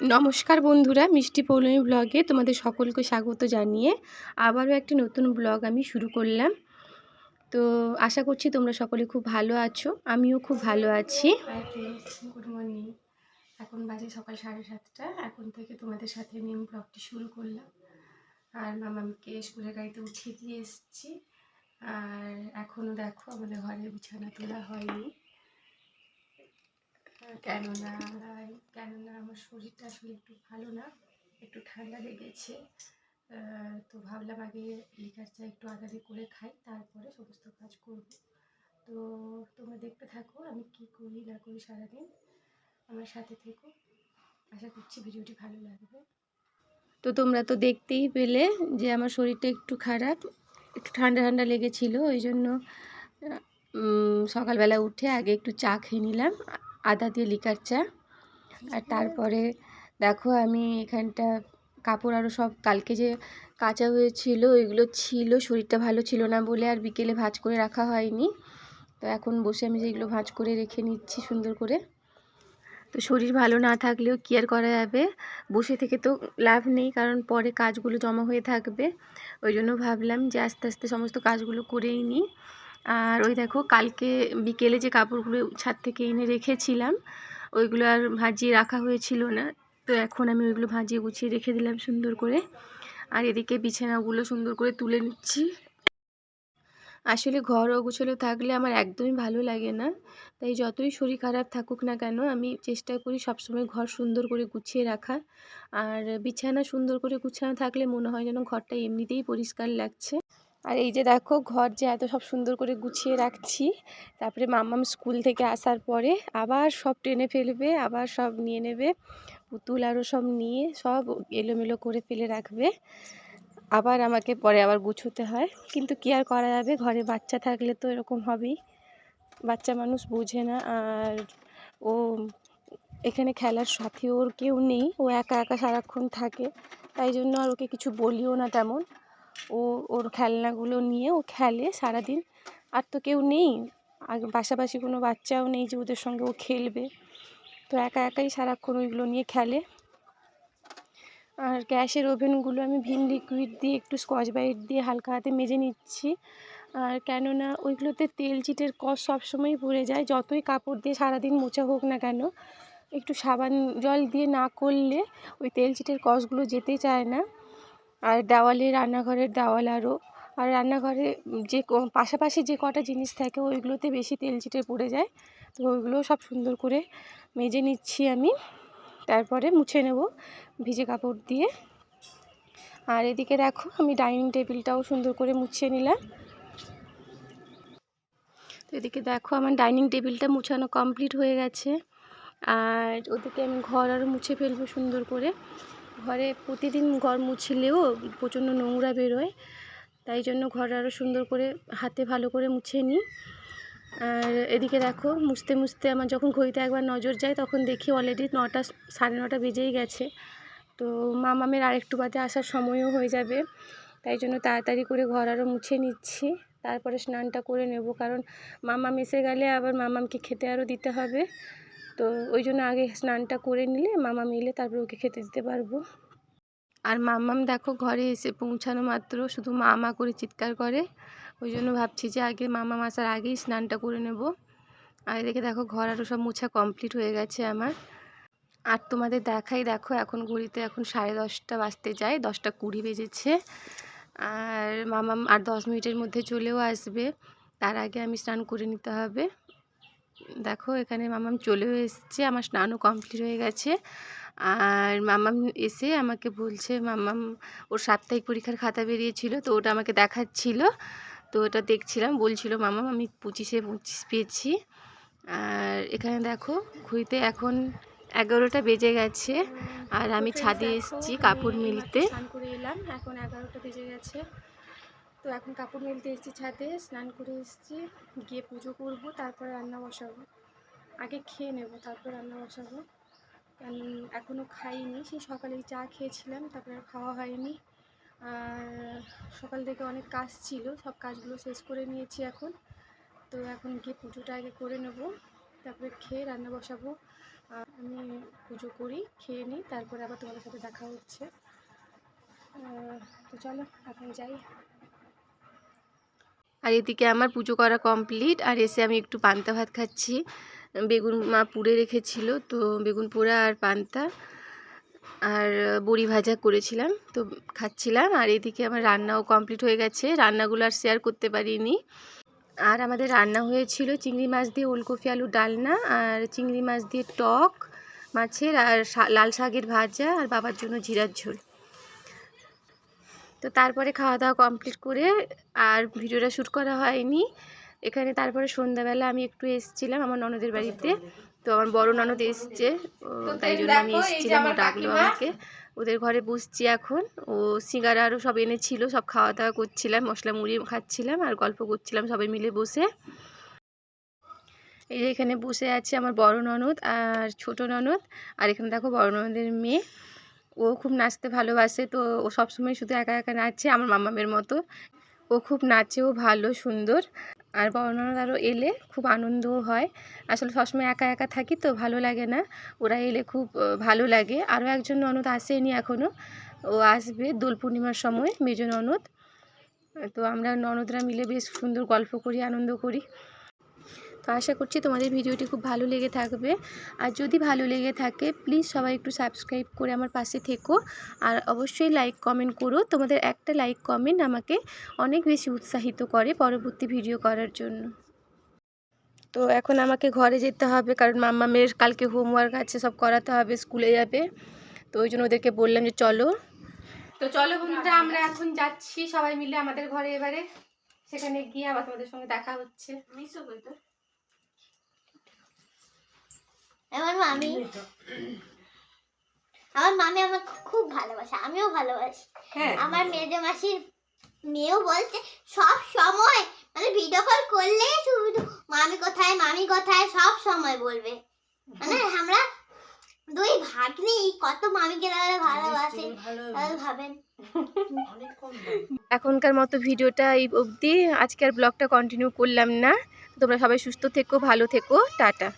নমস্কার বন্ধুরা, মিষ্টি পৌলমী ব্লগে তোমাদের সকলকে স্বাগত জানিয়ে আবারও একটি নতুন ব্লগ আমি শুরু করলাম। তো আশা করছি তোমরা সকলে খুব ভালো আছো, আমিও খুব ভালো আছি। গুড মর্নিং এখন বাজে সকাল সাড়ে সাতটা, এখন থেকে তোমাদের সাথে নিয়ে ব্লগটি শুরু করলাম। আর মামাকে স্কুলের গাড়িতে উঠিয়ে দিয়ে এসেছি। আর এখনও দেখো আমাদের ঘরের বিছানা তোলা হয়নি। কেননা কেননা আমার শরীরটা আসলে একটু ভালো না একটু ঠান্ডা লেগেছে। তো ভাবলাম আগে লিকার চা একটু আগাদি করে খাই তারপরে সমস্ত কাজ করব। তো তোমরা দেখতে থাকো আমি কি করি না করি সারাদিন। আমার সাথে থেকো। আশা করছি ভিডিওটি ভালো লাগবে। তো তোমরা তো দেখতেই পেলে যে আমার শরীরটা একটু খারাপ একটু ঠান্ডা ঠান্ডা লেগেছিল ওই জন্য সকালবেলা উঠে আগে একটু চা খেয়ে নিলাম। আদা দিয়ে লিকার চা। আর তারপরে দেখো আমি এখানটা কাপড় আরও সব কালকে যে কাঁচা হয়েছিল ওইগুলো ছিল, শরীরটা ভালো ছিল না বলে আর বিকেলে ভাজ করে রাখা হয়নি। তো এখন বসে আমি যেগুলো ভাঁজ করে রেখে নিচ্ছি সুন্দর করে। তো শরীর ভালো না থাকলেও কি আর করা যাবে? বসে থেকে তো লাভ নেই, কারণ পরে কাজগুলো জমা হয়ে থাকবে। ওই জন্য ভাবলাম যে আস্তে আস্তে সমস্ত কাজগুলো করেই নিই। আর ওই দেখো কালকে বিকেলে যে কাপড়গুলো ছাদ থেকে এনে রেখেছিলাম, ওইগুলো আর ভাজিয়ে রাখা হয়েছিল না। তো এখন আমি ওইগুলো ভাজিয়ে গুছিয়ে রেখে দিলাম সুন্দর করে। আর এদিকে বিছানাগুলো সুন্দর করে তুলে নিচ্ছি। আসলে ঘর অগুছলো থাকলে আমার একদমই ভালো লাগে না। তাই যতই শরীর খারাপ থাকুক না কেন, আমি চেষ্টা করি সবসময় ঘর সুন্দর করে গুছিয়ে রাখা। আর বিছানা সুন্দর করে গুছানো থাকলে মনে হয় যেন ঘরটা এমনিতেই পরিষ্কার লাগছে। আর এই যে দেখো ঘর যে এত সব সুন্দর করে গুছিয়ে রাখছি। তারপরে মাম্মাম স্কুল থেকে আসার পরে আবার সব টেনে ফেলবে, আবার সব নিয়ে নেবে, পুতুল আরও সব নিয়ে সব এলোমেলো করে ফেলে রাখবে। আবার আমাকে পরে আবার গুছোতে হয়। কিন্তু কি আর করা যাবে? ঘরে বাচ্চা থাকলে তো এরকম হবেই। বাচ্চা মানুষ বুঝে না। আর ও এখানে খেলার সাথে ওর কেউ নেই। ও একা একা সারাক্ষণ থাকে। তাই জন্য আর ওকে কিছু বলিও না তেমন। ও, ওর খেলনাগুলো নিয়ে ও খেলে সারাদিন। আর তো কেউ নেই। আর পাশাপাশি কোনো বাচ্চাও নেই যে ওদের সঙ্গে ও খেলবে। তো একা একাই সারাক্ষণ ওইগুলো নিয়ে খেলে। আর গ্যাসের ওভেনগুলো আমি ভিম লিকুইড দিয়ে একটু স্কচ ব্রাইট দিয়ে হালকা হাতে মেজে নিচ্ছি। আর কেননা ওইগুলোতে তেল চিটের কষ সবসময়ই পড়ে যায়। যতই কাপড় দিয়ে সারাদিন মোছা হোক না কেন, একটু সাবান জল দিয়ে না করলে ওই তেল চিটের কষগুলো যেতে চায় না। আর দেওয়ালে, রান্নাঘরের দেওয়াল আরও আর রান্নাঘরে যে পাশাপাশি যে কটা জিনিস থাকে, ওইগুলোতে বেশি তেল চিটে পড়ে যায়। তো ওইগুলো সব সুন্দর করে মেজে নিচ্ছি আমি। তারপরে মুছে নেব ভিজে কাপড় দিয়ে। আর এদিকে দেখো, আমি ডাইনিং টেবিলটাও সুন্দর করে মুছিয়ে নিলাম। তো এদিকে দেখো, আমার ডাইনিং টেবিলটা মুছানো কমপ্লিট হয়ে গেছে। আর ওদিকে আমি ঘর আরও মুছে ফেলব সুন্দর করে। ঘরে প্রতিদিন ঘর মুছলেও প্রচণ্ড নোংরা বেরোয়, তাই জন্য ঘর আরও সুন্দর করে হাতে ভালো করে মুছে নিই। আর এদিকে দেখো, মুছতে মুছতে আমার যখন ঘড়িতে একবার নজর যায় তখন দেখি অলরেডি নটা, সাড়ে নটা বেজেই গেছে। তো মামামের আরেকটু বাদে আসার সময়ও হয়ে যাবে, তাই জন্য তাড়াতাড়ি করে ঘর আরও মুছে নিচ্ছি। তারপরে স্নানটা করে নেব, কারণ মামা মেসে গেলে আবার মামামকে খেতে আরও দিতে হবে। তো ওই জন্য আগে স্নানটা করে নিলে মামা মিলে তারপর ওকে খেতে দিতে পারব। আর মাম্মাম দেখো ঘরে এসে পৌঁছানো মাত্র, শুধু মামা করে চিৎকার করে। ওই জন্য ভাবছি যে আগে মামা আসার আগেই স্নানটা করে নেব। আর এদিকে দেখো ঘর আরও সব মোছা কমপ্লিট হয়ে গেছে আমার। আর তোমাদের দেখাই, দেখো এখন ঘড়িতে এখন সাড়ে দশটা বাজতে যায়, দশটা কুড়ি বেজেছে। আর মামাম আর দশ মিনিটের মধ্যে চলেও আসবে। তার আগে আমি স্নান করে নিতে হবে। দেখো এখানে মামাম চলেও এসছে আমার স্নানও কমপ্লিট হয়ে গেছে। আর মামাম এসে আমাকে বলছে মামাম ওর সাপ্তাহিক পরীক্ষার খাতা বেরিয়েছিল তো ওটা আমাকে দেখাচ্ছিল। তো ওটা দেখছিলাম বলছিল মামাম আমি পঁচিশে পঁচিশ পেয়েছি। আর এখানে দেখো ঘুরিতে এখন এগারোটা বেজে গেছে আর আমি ছাদে এসেছি কাপড় মিলতে। করে এলাম এখন এগারোটা বেজে গেছে। তো এখন কাপড় মেলতে এসেছি ছাদে, স্নান করে এসেছি, গিয়ে পুজো করব, তারপরে রান্না বসাবো। আগে খেয়ে নেব, তারপর রান্না বসাবো। কারণ এখনও খাইনি, সেই সকালেই চা খেয়েছিলাম, তারপরে খাওয়া হয়নি। আর সকাল থেকে অনেক কাজ ছিল, সব কাজগুলো শেষ করে নিয়েছি এখন। তো এখন গিয়ে পুজোটা আগে করে নেব, তারপরে খেয়ে রান্না বসাবো। আমি পুজো করি, খেয়ে নিই, তারপরে আবার তোমাদের সাথে দেখা হচ্ছে। তো চলো, এখন যাই। আর এদিকে আমার পুজো করা কমপ্লিট আর এসে আমি একটু পান্তা ভাত খাচ্ছি। বেগুন মা পুড়ে রেখেছিল, তো বেগুন পোড়া আর পান্তা আর বড়ি ভাজা করেছিলাম, তো খাচ্ছিলাম। আর এদিকে আমার রান্নাও কমপ্লিট হয়ে গেছে, রান্নাগুলো আর শেয়ার করতে পারিনি। আর আমাদের রান্না হয়েছিল চিংড়ি মাছ দিয়ে ওলকপি আলু ডালনা, আর চিংড়ি মাছ দিয়ে টক, মাছের আর লাল শাকের ভাজা, আর বাবার জন্য জিরার ঝোল। তো তারপরে খাওয়া দাওয়া কমপ্লিট করে আর ভিডিওটা শ্যুট করা হয়নি। এখানে তারপরে সন্ধ্যাবেলা আমি একটু এসেছিলাম আমার ননদের বাড়িতে। তো আমার বড় ননদ এসছে তাই জন্য আমি এসেছিলাম ও ডাকলো আমাকে। ওদের ঘরে বসছি এখন। ও সিঙ্গারা আরও সব এনেছিল সব খাওয়া দাওয়া করছিলাম মশলা মুড়ি খাচ্ছিলাম আর গল্প করছিলাম সবাই মিলে বসে। এই যে এখানে বসে আছে আমার বড় ননদ আর ছোট ননদ। আর এখানে দেখো বড় ননদের মেয়ে। ও খুব নাচতে ভালোবাসে। তো ও সবসময় শুধু একা একা নাচে, আমার মামামের মতো। ও খুব নাচেও ভালো, সুন্দর। আর আরও এলে খুব আনন্দও হয়। আসলে সবসময় একা একা থাকি তো ভালো লাগে না। ওরা এলে খুব ভালো লাগে। আরও একজন ননদ আসেনি এখনও ও আসবে দোল পূর্ণিমার সময়, মেজ ননদ। তো আমরা ননদরা মিলে বেশ সুন্দর গল্প করি, আনন্দ করি। তো আশা করছি তোমাদের ভিডিওটি খুব ভালো লেগে থাকবে। আর যদি ভালো লেগে থাকে প্লিজ সবাই একটু সাবস্ক্রাইব করে আমার পাশে থেকো। আর অবশ্যই লাইক কমেন্ট করো। তোমাদের একটা লাইক কমেন্ট আমাকে অনেক বেশি উৎসাহিত করে পরবর্তী ভিডিও করার জন্য। তো এখন আমাকে ঘরে যেতে হবে, কারণ মাম্মা মাম্মামের কালকে হোমওয়ার্ক আছে, সব করাতে হবে, স্কুলে যাবে। তো ওই জন্য ওদেরকে বললাম যে চলো। তো চলো বন্ধুরা, আমরা এখন যাচ্ছি সবাই মিলে আমাদের ঘরে এবারে। সেখানে গিয়ে আবার তোমাদের সঙ্গে দেখা হচ্ছে। মিসও তো আমার মামি আমার মামি আমাকে খুব ভালোবাসে আমিও ভালোবাসি। হ্যাঁ। আমার মেজে মাসির মেয়েও বলছে সব সময় মানে ভিডিও কল করলে শুধু মামি কোথায় মামি কোথায় সব সময় বলবে। মানে আমরা দুই ভাগ্নি কত মামিকে তারা ভালোবাসে তাহলে ভাবেন। এখনকার মতো ভিডিওটা এই অবধি। আজকের ব্লগটা কন্টিনিউ করলাম না। তোমরা সবাই সুস্থ থেকো ভালো থেকো। টাটা।